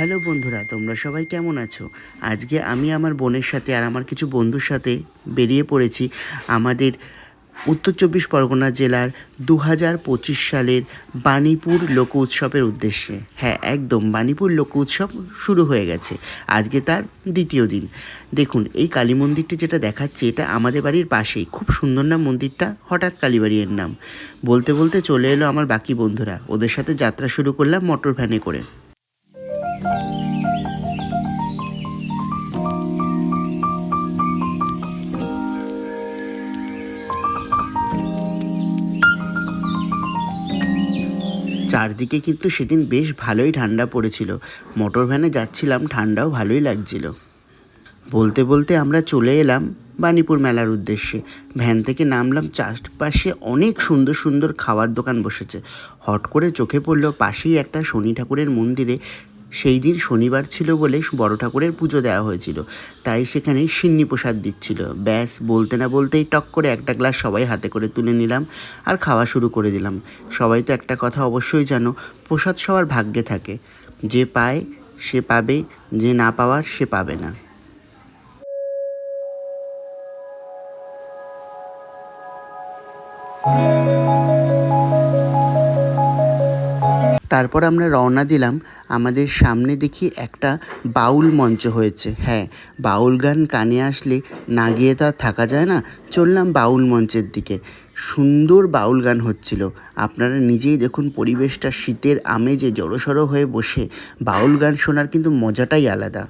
Hello বন্ধুরা, তোমরা সবাই কেমন আছো? আজকে আমি আমার বোনের সাথে আর আমার কিছু বন্ধুর সাথে বেরিয়ে পড়েছি আমাদের উত্তর চব্বিশ পরগনা জেলার দু হাজার পঁচিশ সালের বাণীপুর লোক উৎসবের উদ্দেশ্যে। হ্যাঁ একদম বাণীপুর লোক উৎসব শুরু হয়ে গেছে। আজকে তার দ্বিতীয় দিন। দেখুন, এই কালী মন্দিরটি যেটা দেখাচ্ছে, এটা আমাদের বাড়ির পাশেই। খুব সুন্দর না মন্দিরটা, হঠাৎ কালীবাড়ির নাম। বলতে বলতে চলে এলো আমার বাকি বন্ধুরা। ওদের সাথে যাত্রা শুরু করলাম মোটর ভ্যানে করে। চারদিকে কিন্তু সেদিন বেশ ভালোই ঠান্ডা পড়েছিল। মোটর ভ্যানে যাচ্ছিলাম, ঠান্ডাও ভালোই লাগছিল। বলতে বলতে আমরা চলে এলাম বাণীপুর মেলার উদ্দেশ্যে। ভ্যান থেকে নামলাম, চারপাশে অনেক সুন্দর সুন্দর খাওয়ার দোকান বসেছে। হট করে চোখে পড়ল পাশেই একটা শনি ঠাকুরের মন্দিরে সেই দিন শনিবার ছিল বলে বড় ঠাকুরের পুজো দেওয়া হয়েছিল। তাই সেখানে সিন্নি প্রসাদ দিচ্ছিল। ব্যাস, বলতে না বলতেই টক করে একটা গ্লাস সবাই হাতে করে তুলে নিলাম আর খাওয়া শুরু করে দিলাম। সবাই তো একটা কথা অবশ্যই জানো, প্রসাদ সবার ভাগ্যে থাকে। যে পায় সে পাবে, যে না পাওয়ার সে পাবে না। তারপর আমরা রওনা দিলাম আমাদের সামনে দেখি একটা বাউল মঞ্চ হয়েছে। হ্যাঁ বাউল গান কানে আসলে না গিয়ে তো আর থাকা যায় না। চললাম বাউল মঞ্চের দিকে। সুন্দর বাউল গান হচ্ছিল। আপনারা নিজেই দেখুন পরিবেশটা শীতের আমেজে জড়সড়ো হয়ে বসে। বাউল গান শোনার কিন্তু মজাটাই আলাদা।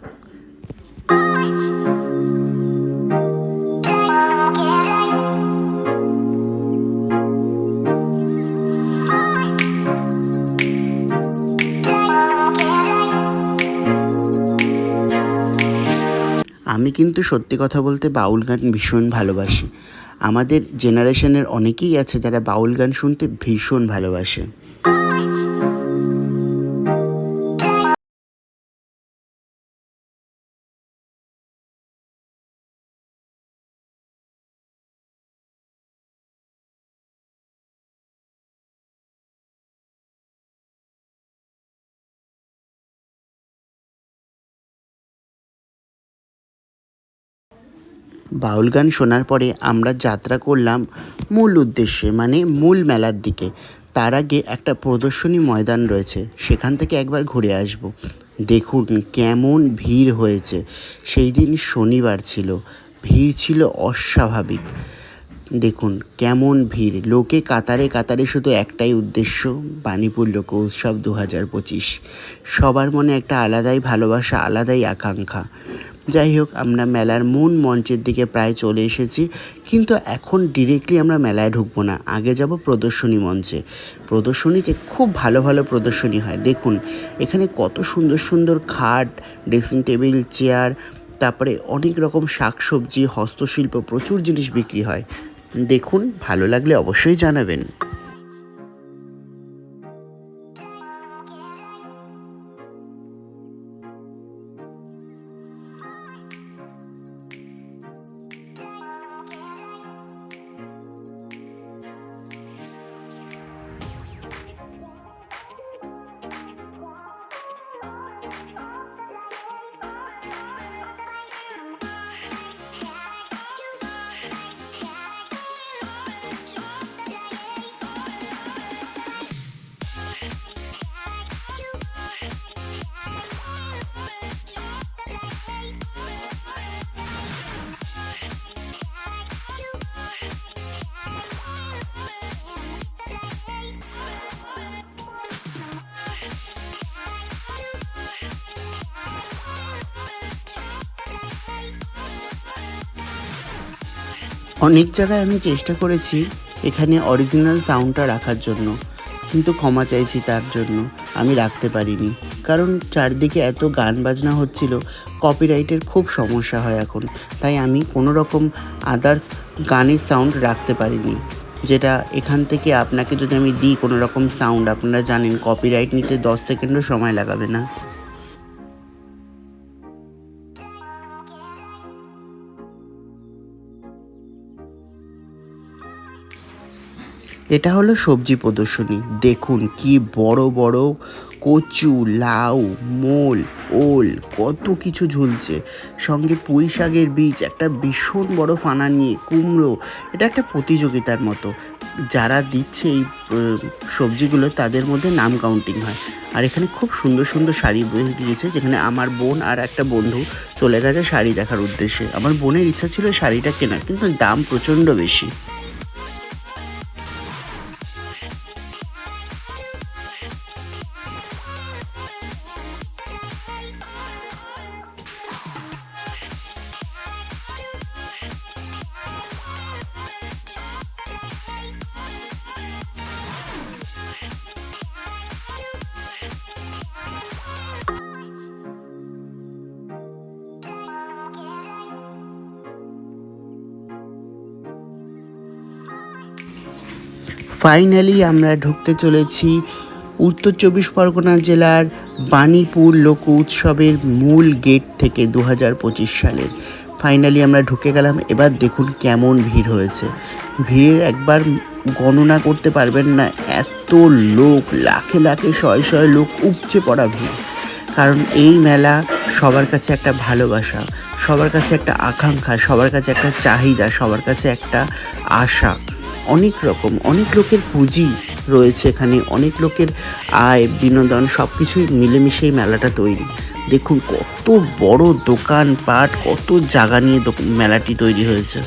আমি কিন্তু সত্যি কথা বলতে বাউল গান ভীষণ ভালোবাসি। আমাদের জেনারেশনের অনেকেই আছে যারা বাউল গান শুনতে ভীষণ ভালোবাসে। বাউল গান শোনার পরে আমরা যাত্রা করলাম মূল উদ্দেশ্যে মানে মূল মেলার দিকে। তার আগে একটা প্রদর্শনী ময়দান রয়েছে, সেখান থেকে একবার ঘুরে আসব। দেখুন কেমন ভিড় হয়েছে। সেই দিন শনিবার ছিল, ভিড় ছিল অস্বাভাবিক। দেখুন কেমন ভিড়, লোকে কাতারে কাতারে শুধু একটাই উদ্দেশ্য, বাণীপুর লোক উৎসব দু হাজার পঁচিশ। সবার মনে একটা আলাদাই ভালোবাসা, আলাদাই আকাঙ্ক্ষা। যাই হোক, আমরা মেলার মূল মঞ্চের দিকে প্রায় চলে এসেছি, কিন্তু এখন ডিরেক্টলি আমরা মেলায় ঢুকবো না। আগে যাব প্রদর্শনী মঞ্চে। প্রদর্শনীতে খুব ভালো ভালো প্রদর্শনী হয়। দেখুন, এখানে কত সুন্দর সুন্দর খাট ড্রেসিং টেবিল চেয়ার তারপরে অনেক রকম শাকসবজি, হস্তশিল্প, প্রচুর জিনিস বিক্রি হয়। দেখুন, ভালো লাগলে অবশ্যই জানাবেন। অনেক জায়গায় আমি চেষ্টা করেছি এখানে অরিজিনাল সাউন্ডটা রাখার জন্য, কিন্তু ক্ষমা চাইছি তার জন্য। আমি রাখতে পারিনি, কারণ চারদিকে এত গান বাজনা হচ্ছিল কপিরাইটের খুব সমস্যা হয় এখন। তাই আমি কোনো রকম আদার্স গানের সাউন্ড রাখতে পারিনি, যেটা এখান থেকে আপনাকে যদি আমি দিই কোনো রকম সাউন্ড আপনারা জানেন কপিরাইট নিতে দশ সেকেন্ডও সময় লাগাবে না। এটা হলো সবজি প্রদর্শনী। দেখুন কি বড় বড় কচু, লাউ, মোল, ওল, কত কিছু ঝুলছে। সঙ্গে পুঁই শাকের বীজ, একটা ভীষণ বড় ফানা নিয়ে, কুমড়ো, এটা একটা প্রতিযোগিতার মতো। যারা দিচ্ছে এই সবজিগুলো তাদের মধ্যে নাম কাউন্টিং হয়। আর এখানে খুব সুন্দর সুন্দর শাড়ি দিয়েছে যেখানে আমার বোন আর একটা বন্ধু চলে গেছে শাড়ি দেখার উদ্দেশ্যে। আমার বোনের ইচ্ছা ছিল শাড়িটা কেনার, কিন্তু দাম প্রচণ্ড বেশি। ফাইনালি আমরা ঢুকতে চলেছি উত্তর চব্বিশ পরগনা জেলার বাণীপুর লোক উৎসবের মূল গেট থেকে দু হাজার পঁচিশ সালের। ফাইনালি আমরা ঢুকে গেলাম, এবার দেখুন কেমন ভিড় হয়েছে। ভিড়ের একবার গণনা করতে পারবেন না, এত লোক, লাখে লাখে, শয়ে শয়ে লোক উপচে পড়া ভিড়। কারণ এই মেলা সবার কাছে একটা ভালোবাসা, সবার কাছে একটা আকাঙ্ক্ষা, সবার কাছে একটা চাহিদা, সবার কাছে একটা আশা। অনেক রকম, অনেক লোকের পুঁজি রয়েছে এখানে, অনেক লোকের আয়, বিনোদন সব কিছুই মিলেমিশে এই মেলাটা তৈরি। দেখুন কত বড় দোকান পাট কত জায়গা নিয়ে মেলাটি তৈরি হয়েছে।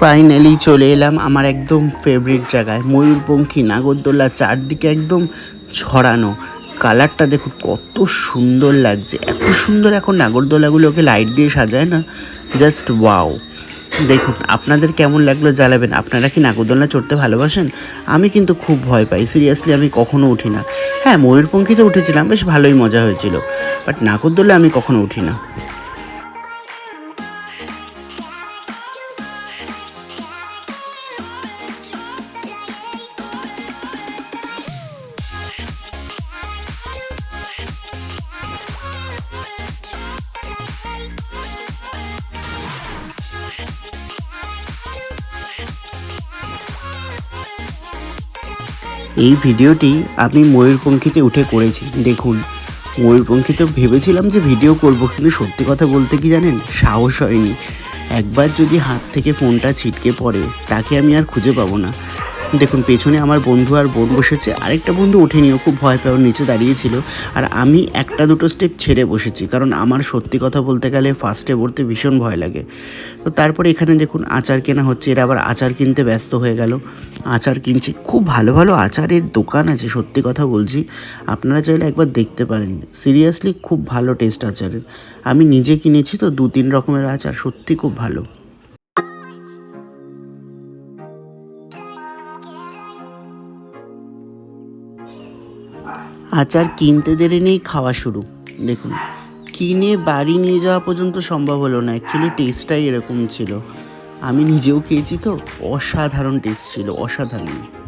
ফাইনালি চলে এলাম আমার একদম ফেভারিট জায়গায়, ময়ূরপঙ্খী, নাগরদোলা, চারদিকে একদম ছড়ানো। কালারটা দেখুন, কত সুন্দর লাগছে। এত সুন্দর এখন নাগরদোলাগুলোকে লাইট দিয়ে সাজায় না জাস্ট ওয়াও দেখুন, আপনাদের কেমন লাগল জ্বালাবেন আপনারা কি নাগরদোলনা চড়তে ভালোবাসেন? আমি কিন্তু খুব ভয় পাই সিরিয়াসলি আমি কখনো উঠি না। হ্যাঁ ময়ূরপঙ্খীতে উঠেছিলাম, বেশ ভালোই মজা হয়েছিল। বাট নাগরদোলা আমি কখনো উঠি না। এই ভিডিওটি আমি ময়ূরপঙ্খীতে উঠে করেছি, দেখুন। ময়ূরপঙ্খীতে ভেবেছিলাম যে ভিডিও করব, কিন্তু সত্যি কথা বলতে কি জানেন? সাহস হয়নি। একবার যদি হাত থেকে ফোনটা ছিটকে পড়ে, তাকে আমি আর খুঁজে পাবো না। দেখুন, পেছনে আমার বন্ধু আর বোন বসেছে। আরেকটা বন্ধু ওঠেনি, ও খুব ভয় পেয়ে নিচে দাঁড়িয়েছিল। আর আমি একটা দুটো স্টেপ ছেড়ে বসেছি, কারণ আমার সত্যি কথা বলতে গেলে ফার্স্টে পড়তে ভীষণ ভয় লাগে। তো তারপরে এখানে দেখুন, আচার কেনা হচ্ছে, এরা আবার আচার কিনতে ব্যস্ত হয়ে গেল। আচার কিনছে, খুব ভালো ভালো আচারের দোকান আছে, সত্যি কথা বলছি। আপনারা চাইলে একবার দেখতে পারেন। সিরিয়াসলি খুব ভালো টেস্ট আচারের। আমি নিজে কিনেছি তো দু তিন রকমের আচার, সত্যি খুব ভালো। আচার কিনতে দেরি নেই, খাওয়া শুরু। দেখুন, কিনে বাড়ি নিয়ে যাওয়া পর্যন্ত সম্ভব হলো না। অ্যাকচুয়ালি টেস্টটাই এরকম ছিল। আমি নিজেও খেয়েছি তো। অসাধারণ টেস্ট ছিল, অসাধারণ।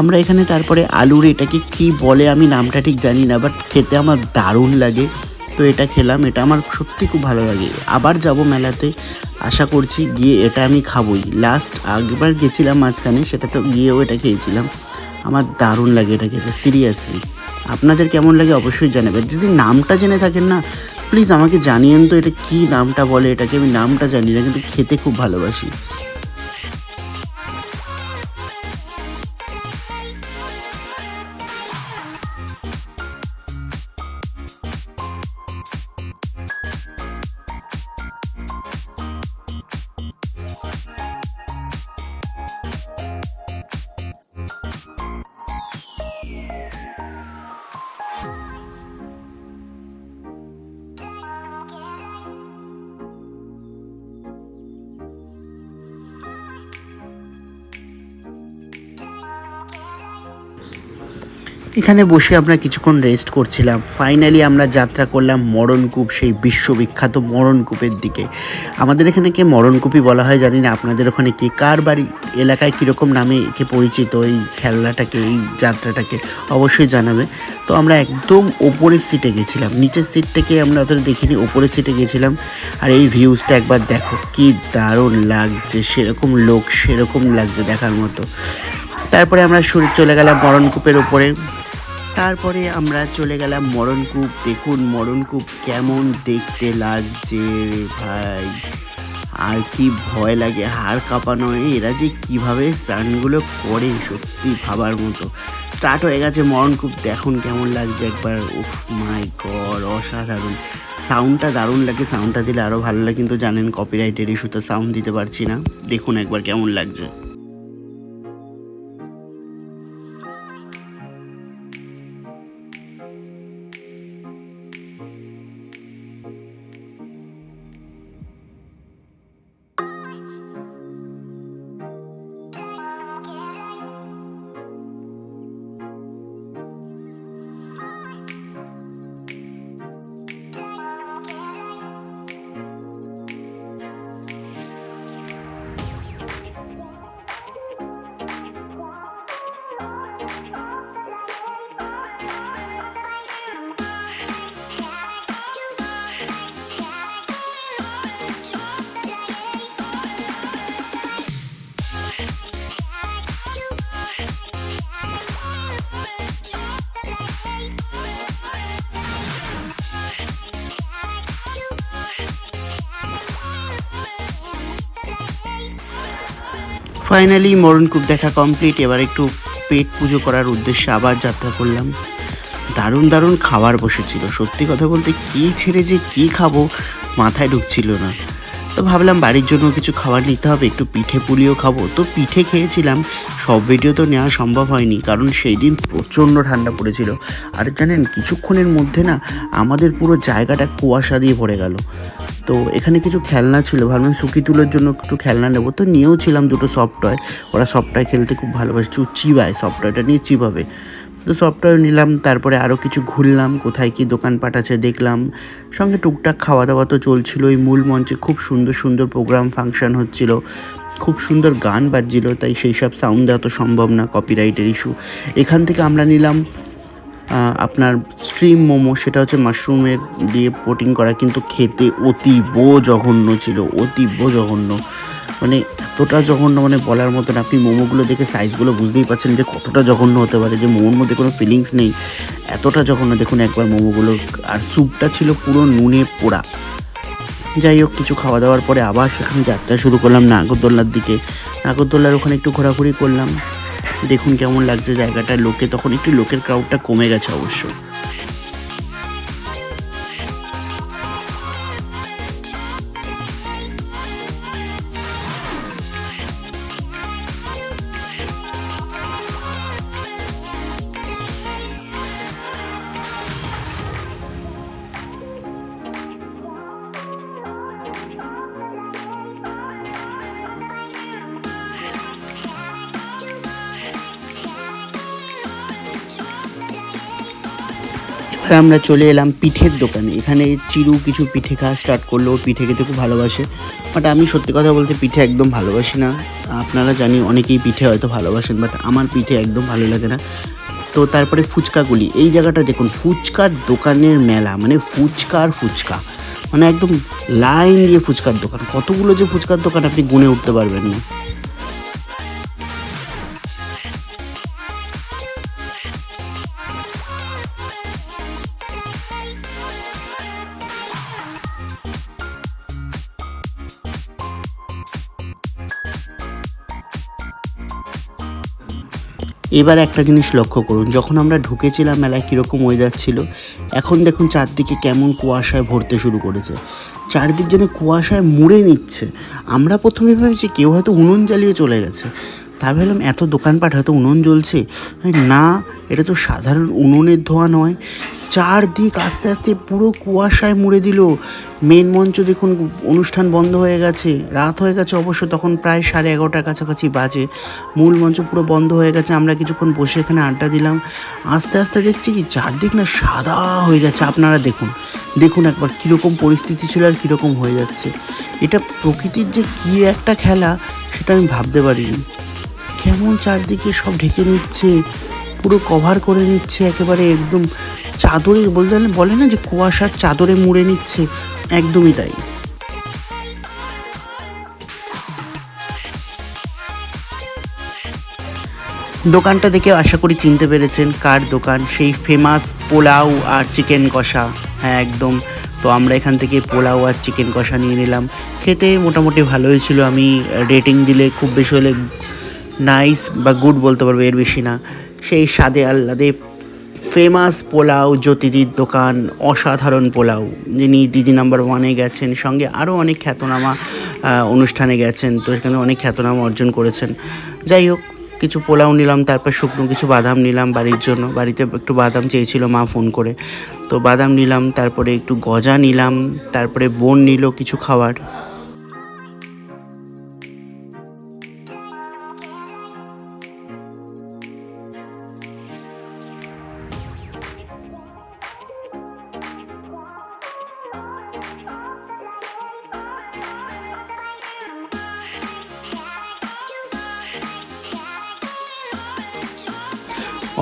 আমরা এখানে তারপরে আলুর এটাকে কি বলে আমি নামটা ঠিক জানি না বাট খেতে আমার দারুণ লাগে। তো এটা খেলাম, এটা আমার সত্যি খুব ভালো লাগে। আবার যাব মেলাতে, আশা করছি গিয়ে এটা আমি খাবোই। লাস্ট আগেবার গেছিলাম মাঝখানে, সেটা তো গিয়েও এটা খেয়েছিলাম। আমার দারুণ লাগে এটা খেতে সিরিয়াসলি আপনাদের কেমন লাগে অবশ্যই জানাবেন। যদি নামটা জেনে থাকেন না প্লিজ আমাকে জানিয়েন তো এটা কি নামটা বলে, এটাকে আমি নামটা জানি না, কিন্তু খেতে খুব ভালোবাসি। এখানে বসে আমরা কিছুক্ষণ রেস্ট করছিলাম। ফাইনালি আমরা যাত্রা করলাম মরণকূপ, সেই বিশ্ববিখ্যাত মরণকূপের দিকে। আমাদের এখানে কে মরণকূপই বলা হয় জানি না। আপনাদের ওখানে কে? কার বাড়ি? এলাকায় কীরকম নামে কে পরিচিত? এই খেলনাটাকে, এই যাত্রাটাকে অবশ্যই জানাবে। তো আমরা একদম ওপরের সিটে গেছিলাম। নিচের সিট থেকে আমরা অতটা দেখিনি, ওপরের সিটে গেছিলাম। আর এই ভিউজটা একবার দেখো, কি দারুণ লাগছে। সেরকম লোক, সেরকম লাগছে দেখার মতো। তারপরে আমরা চলে গেলাম মরণকূপের উপরে। তারপরে আমরা চলে গেলাম মরণকূপ। দেখুন মরণকূপ কেমন দেখতে লাগছে ভাই। আর কি ভয় লাগে, হাড় কাঁপানো এরা যে কীভাবে স্নানগুলো করে সত্যি ভাবার মতো। স্টার্ট হয়ে গেছে মরণকূপ, দেখুন কেমন লাগছে একবার। উফ মাই গড অসাধারণ। সাউন্ডটা দারুণ লাগে সাউন্ডটা দিলে আরও ভালো লাগে, কিন্তু জানেন কপিরাইটের ইস্যু তো সাউন্ড দিতে পারছি না। দেখুন একবার কেমন লাগছে। ফাইনালি মরণকূপ দেখা কমপ্লিট এবার একটু পেট পুজো করার উদ্দেশ্যে আবার যাত্রা করলাম। দারুণ দারুণ খাবার বসেছিল। সত্যি কথা বলতে কী ছেড়ে যে কী খাব মাথায় ঢুকছিল না। তো ভাবলাম বাড়ির জন্য কিছু খাবার নিতে হবে, একটু পিঠে পুলিও খাব। তো পিঠে খেয়েছিলাম। সব ভিডিও তো নেওয়া সম্ভব হয়নি, কারণ সেই দিন প্রচণ্ড ঠান্ডা পড়েছিল। আর জানেন, কিছুক্ষণের মধ্যে না আমাদের পুরো জায়গাটা কুয়াশা দিয়ে ভরে গেল। তো এখানে কিছু খেলনা ছিল। ভাবলাম সুকি তুলোর জন্য একটু খেলনা নেব। তো নিয়েও ছিলাম দুটো সফট টয় ওরা সফট টয় খেলতে খুব ভালোবাসে। চিবায় সফট টয়টা নিয়ে চিবাবে। তো সফট টয় নিলাম, তারপরে আরও কিছু ঘুরলাম। কোথায় কি দোকানপাট আছে দেখলাম। সঙ্গে টুকটাক খাওয়া দাওয়া তো চলছিল। ওই মূল মঞ্চে খুব সুন্দর সুন্দর প্রোগ্রাম ফাংশন হচ্ছিল। খুব সুন্দর গান বাজছিল, তাই সেই সব সাউন্ড দেওয়া তো সম্ভব না কপিরাইটের ইস্যু এখান থেকে আমরা নিলাম আপনার স্ট্রিম মোমো সেটা হচ্ছে মাশরুমের দিয়ে পোটিং করা, কিন্তু খেতে অতীব জঘন্য ছিল, অতীব জঘন্য। মানে এতটা জঘন্য মানে বলার মতন আপনি মোমোগুলো দেখে সাইজগুলো বুঝতেই পারছেন যে কতটা জঘন্য হতে পারে, যে মোমোর মধ্যে কোনো ফিলিংস নেই। এতটা জঘন্য, দেখুন একবার মোমোগুলো, আর স্যুপটা ছিল পুরো নুনে পোড়া। যাই হোক, কিছু খাওয়া দাওয়ার পরে আবার সেখানে যাত্রা শুরু করলাম নাগরদোল্লার দিকে। নাগরদোল্লার ওখানে একটু ঘোরাঘুরি করলাম। দেখুন কেমন লাগছে জায়গাটা। লোকে তখন একটু লোকের ক্রাউডটা কমে গেছে অবশ্য। এবার আমরা চলে এলাম পিঠের দোকানে। এখানে চিরু কিছু পিঠে খাওয়া স্টার্ট করল পিঠে খেতে খুব ভালোবাসে। বাট আমি সত্যি কথা বলতে পিঠে একদম ভালোবাসি না। আপনারা জানি অনেকেই পিঠে হয়তো ভালোবাসেন বাট আমার পিঠে একদম ভালো লাগে না। তো তারপরে ফুচকাগুলি এই জায়গাটা দেখুন, ফুচকার দোকানের মেলা মানে ফুচকার ফুচকা। মানে একদম লাইন দিয়ে ফুচকার দোকান। কতগুলো যে ফুচকার দোকান আপনি গুনে উঠতে পারবেন না। এবার একটা জিনিস লক্ষ্য করুন, যখন আমরা ঢুকেছিলাম মেলায় কীরকম ওয়েদার ছিল, এখন দেখুন চারদিকে কেমন কুয়াশায় ভরতে শুরু করেছে। চারদিক যেন কুয়াশায় মুড়ে নিচ্ছে। আমরা প্রথমে ভেবেছি কেউ হয়তো উনুন জ্বালিয়ে চলে গেছে। তার ভাবলাম, এত দোকানপাট হয়তো উনুন জ্বলছে? না, এটা তো সাধারণ উনুনের ধোয়া নয়। চারদিক আস্তে আস্তে পুরো কুয়াশায় মুড়ে দিল। মেন মঞ্চ দেখুন, অনুষ্ঠান বন্ধ হয়ে গেছে। রাত হয়ে গেছে অবশ্য, তখন প্রায় সাড়ে এগারোটার কাছাকাছি বাজে। মূল মঞ্চ পুরো বন্ধ হয়ে গেছে, আমরা কিছুক্ষণ বসে এখানে আড্ডা দিলাম। আস্তে আস্তে দেখছি কি, চারদিক না সাদা হয়ে যাচ্ছে আপনারা দেখুন দেখুন একবার কীরকম পরিস্থিতি ছিল আর কীরকম হয়ে যাচ্ছে। এটা প্রকৃতির যে কী একটা খেলা, সেটা আমি ভাবতে পারিনি। কেমন চারদিকে সব ঢেকে নিচ্ছে, পুরো কভার করে নিচ্ছে, একেবারে একদম চাদরে বলতে বলে না যে কুয়াশার চাদরে মুড়ে নিচ্ছে, একদমই তাই। দোকানটা দেখে আশা করি চিনতে পেরেছেন কার দোকান, সেই ফেমাস পোলাও আর চিকেন কষা। হ্যাঁ একদম। তো আমরা এখান থেকে পোলাও আর চিকেন কষা নিয়ে নিলাম। খেতে মোটামুটি ভালোই ছিল। আমি রেটিং দিলে খুব বেশি হলে নাইস বা গুড বলতে পারব, এর বেশি না। সেই স্বাদে আহ্লাদে ফেমাস পোলাও জ্যোতিদির দোকান, অসাধারণ পোলাও। যিনি দিদি নাম্বার ওয়ানে গেছেন, সঙ্গে আরও অনেক খ্যাতনামা অনুষ্ঠানে গেছেন। তো সেখানে অনেক খ্যাতনামা অর্জন করেছেন। যাই হোক, কিছু পোলাও নিলাম, তারপর শুকনো কিছু বাদাম নিলাম বাড়ির জন্য। বাড়িতে একটু বাদাম চেয়েছিল মা ফোন করে। তো বাদাম নিলাম, তারপরে একটু গজা নিলাম, তারপরে বোন নিল কিছু খাবার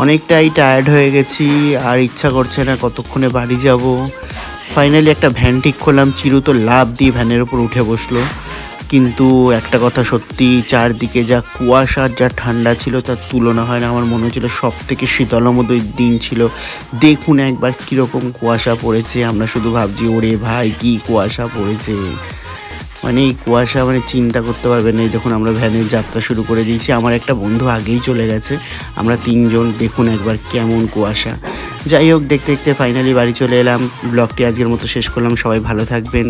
অনেকটাই টায়ার্ড হয়ে গেছি, আর ইচ্ছা করছে না কতক্ষণে বাড়ি যাব। ফাইনালি একটা ভ্যান ঠিক করলাম, চিরু তো লাভ দিয়ে ভ্যানের উপর উঠে বসল। কিন্তু একটা কথা সত্যি, চারদিকে যা কুয়াশা যা ঠান্ডা ছিল তার তুলনা হয় না। আমার মনে হচ্ছিল সব থেকে শীতলম দিন ছিল। দেখুন একবার কীরকম কুয়াশা পড়েছে, আমরা শুধু ভাবছি, ওরে ভাই, কি কুয়াশা পড়েছে? মানে এই কুয়াশা মানে চিন্তা করতে পারবেন না। এই যখন আমরা ভ্যানের যাত্রা শুরু করে দিয়েছি। আমার একটা বন্ধু আগেই চলে গেছে। আমরা তিনজন দেখুন একবার কেমন কুয়াশা। যাই হোক, দেখতে দেখতে ফাইনালি বাড়ি চলে এলাম। ব্লগটি আজকের মতো শেষ করলাম। সবাই ভালো থাকবেন।